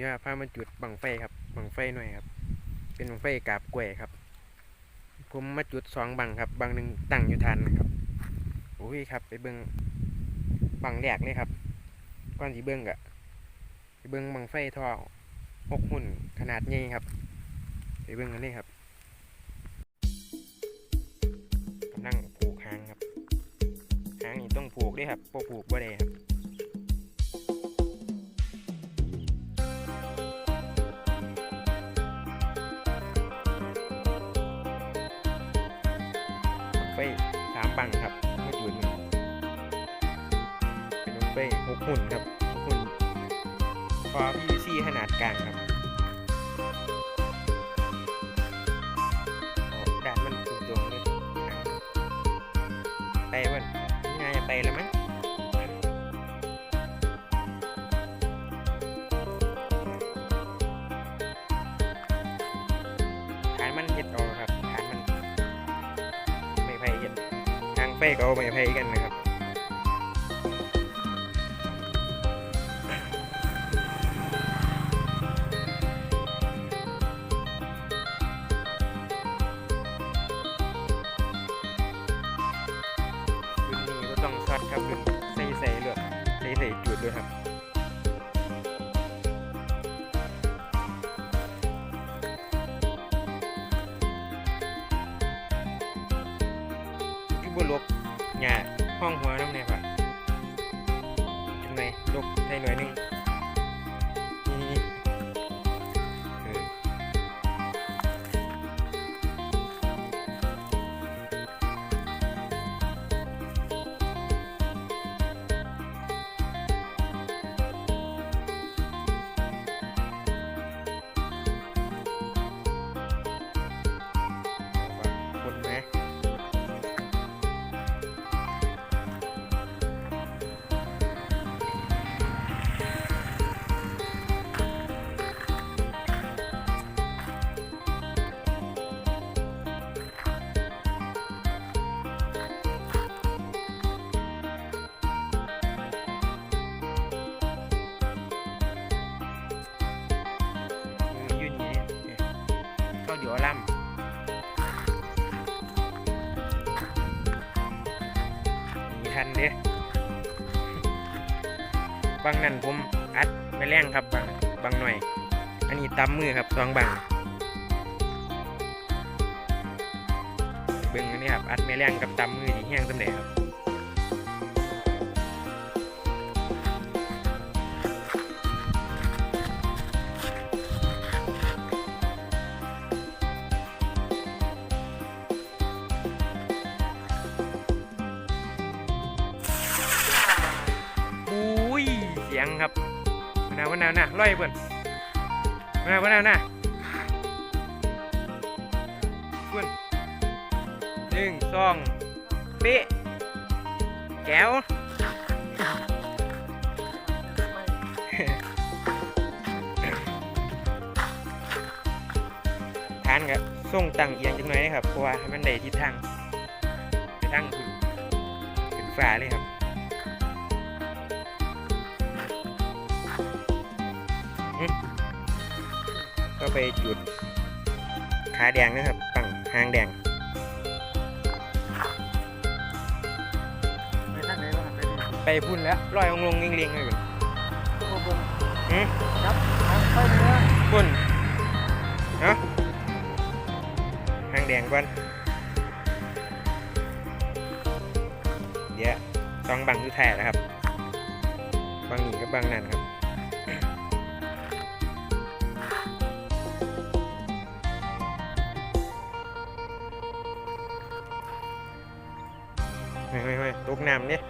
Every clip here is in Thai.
ที่ว่าพามาจุดบังไฟครับบังไฟหน่อยครับ เป็นบังไฟกาบกล้วยครับ ผมมาจุดสองบังครับบังหนึ่งตั้งอยู่ทันนะครับโอ้ยครับ ไปเบิ้งบังแรกเลยครับก่อนสีเบิ้งกะไปเบิ้งบังไฟท่อหกหุ่นขนาดใหญ่ครับ ไปเบิ้งกันเลยครับกำลังผูกหางครับหางนี่ต้องผูกด้วยครับพอผูกบ่ได้ครับ ไฟสามบังครับมาจุดหนึ่งเป็นน้องเป้หกหุ่นครับหุ่นฟอ PVC ขนาดกลางครับ ทางไฟก็เอาไม่ไพ่กันนะครับต้องซัดครับรุ่นใส่ใส่เลือดใส่ใส่จุดด้วยครับ ห้องหัวน้ำแน่ป่ะทำไมลกให้หน่อยนึง ข้าเดี๋ยวล่ำมีทันเด้บางนั่นผมอัดไม่แรงครับบางบางหน่อย อันนี้ตำมือครับสองบางเบิ่งอันนี้ครับอัดไม่แรงกับตำมือที่แห้งสำเร็จครับ นาวมะนาวนะร้อยเบิ่นมะนาวมะนาวนะเบิ่นหนึ่งสองเป๊ะแก้วทานกับส่งตังเอียงจังหน่อยนะครับเพราะว่าให้มันได้ทิศทางไปทางขึ้นขึ้นฟ้าเลยครับ ไปจุดขาแดงนะครับฝั่งหางแดงไปทางไหนบ้างไปนี่ไปพุ่นแล้วลอยองลงเลียงๆเลยโอ้บนหืมครับทางไปเนื้อพุ่นเนาะหางแดงก่อนเดี๋ยวสองบังคือแท้แล้วครับ บังนี้กับบังนั่นครับ เฮ้ยตกน้ำเนี่ย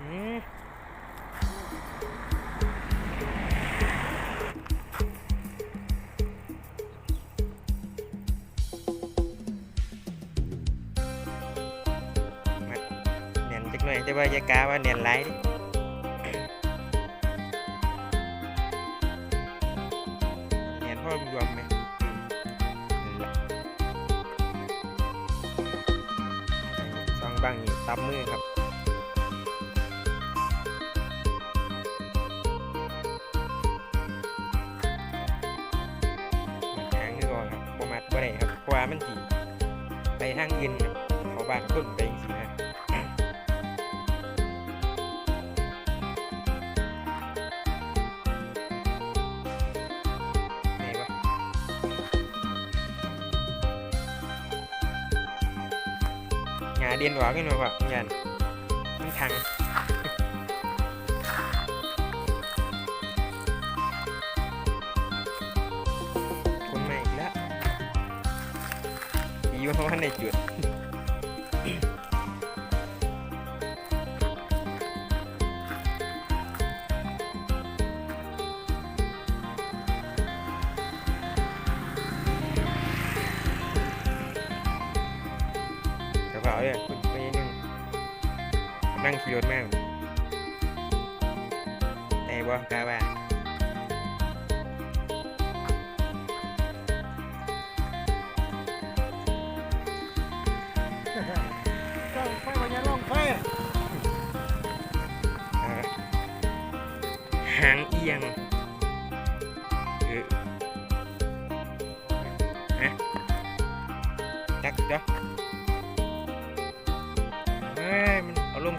อืมเนียนจักหน่อยแต่ว่าอย่ากาว่าเนียนหลดิ บ้างนี่ตามมือครับทางนี้ก่อนครับประมาทบ่ได้ครับคว้ามันจีไปทางอื่นครับเขาบ้านคนไปจริงๆนะ หาเดียนหวาขึ้นมาว่ะยันมันทา งคนใหม่อีกแล้วดีว่าเพราะว่าในจุดกระเป๋าเนี่ยคุณไปนึงนั่งขี่รถแม่งไอ้บ่กล้าว่าองไฟวันนี้ล่องไฟเอ่อหางเอียง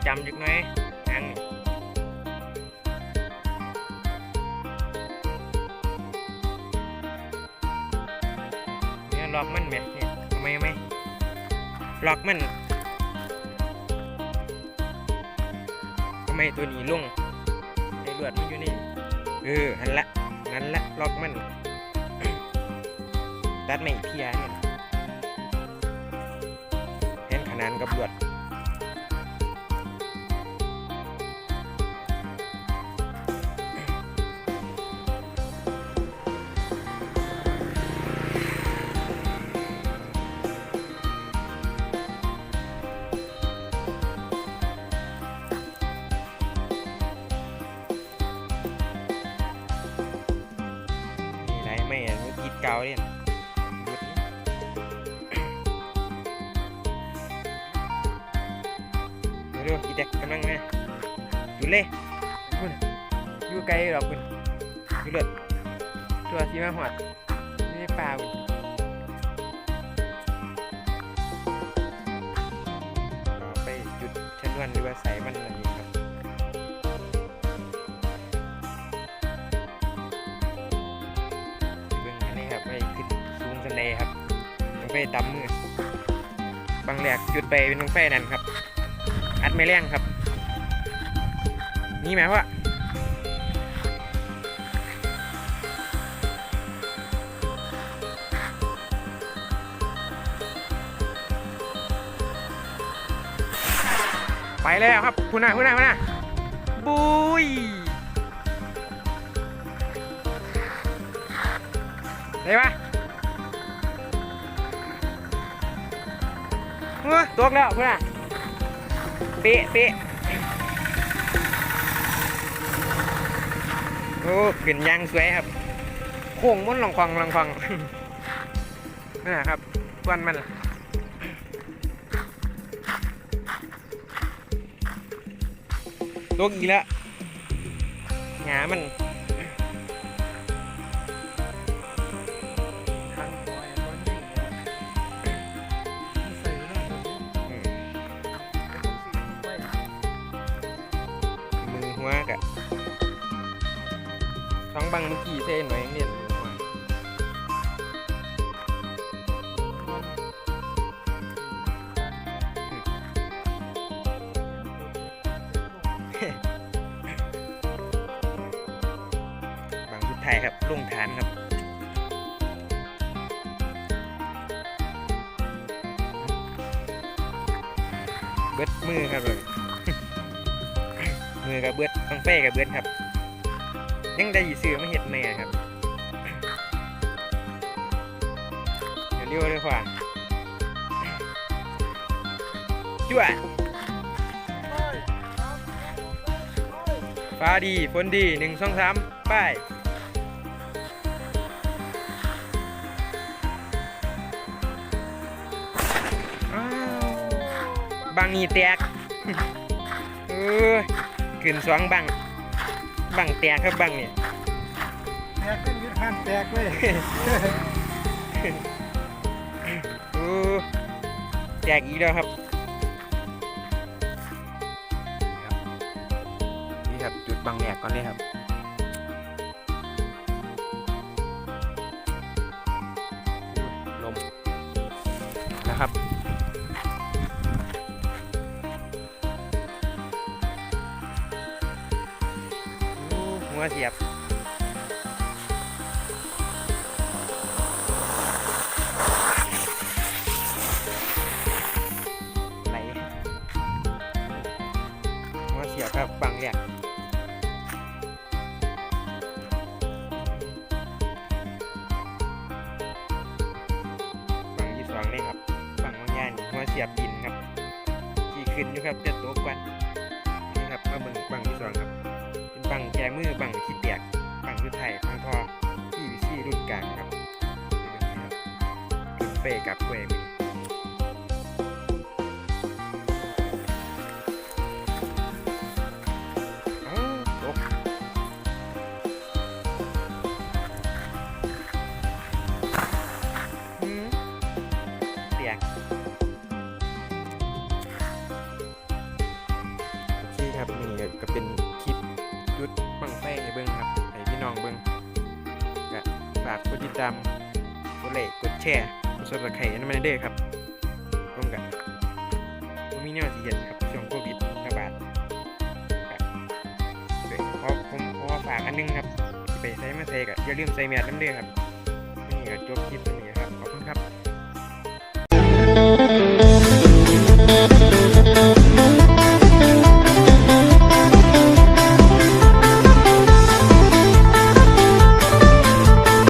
จำจักหน่อยหางนี่เนี่ยล็อกมันไหมเนี่ยทำไมไหมล็อกมันทำไมตัวนี้ลงไอ้เลือดมันอยู่นี่เออหันละนั่นละล็อกมันตัดไม่เพียเนี่ยเห็นขนานกับเลือด เร็วๆอีแดกกำลังมาหยุดเลยคุณอยู่ไกลหรอกคุณอยู่เลือดตัวสีมาหอดนี่ป่าคุณเอาไปจุดชนวนหรือว่าใส่มันอันนี้ครับเบื้องนี้ครับไปขึ้นสูงสันไดครับไฟดำมือบางแหลกจุดไปเป็นบังไฟนั่นครับ อัดไม่แรงครับ นี่ไหมว่าไปแล้วครับคุณน่ะคุณน่ะคุณน่ะบุยได้ปะเฮ้ยตกแล้วเพื่นอะ ป๊ะเป๊ะโอ้ขึ้นยางสวยครับ โค้งม้วนลองควงลองควงนี่ครับควันมันล่ะตกอีกแล้วหงามัน มือหัวกะสองบังเมื่อกี้เส้นไว้เนี่ยมือหัวบังสุดท้ายครับลงฐานครับเบิดมือครับเลย มือกับเบิดต้องเฟ้กับเบิดครับ ยังได้ซื้อมาเห็ดแม่ครับเดี๋ยวเรียวเลยกว่าจวดฟ้าดีฝนดีหนึ่งสองสามไปบางนีแตกเออ ขึ้นสองบังบังแตกครับบังเนี่ยแตกเป็นยุทธหันแตกเลยโแจกอีกแล้วครับ นี่ครับจุดบางแหลกก่อนเลยครับลมนะครับ อ้หัวเสียบไหลหัวเสียบครับบางแหลกฝังที่สองเลยครับฝังบางย่านนี่หัวเสียบดินครับขี่ขึ้นอยู่ครับจะตัวกวนนี่ครับมาเบิ่งฝั่งที่สอง มือฝั่งที่เตียกฝั่งที่ไทยฝั่งทอที่วิซี่รุ่นกลางครับนี่นะครับรุ่นเฟกับเวมี ติดตาม กดไลค์กดแชร์กดซับสไครต์นั่นมาเด้อครับร่วมกันผมมีแนวสีเห็นครับช่วงโควิดระบาดครับเดี๋ยวขอผมขอฝากอันหนึงครับไปใส่มาใส่ก็อย่าลืมใส่แมสน้ำเด้อครับนี่ก็จบคลิปตรงนี้ครับ ขอบคุณครับ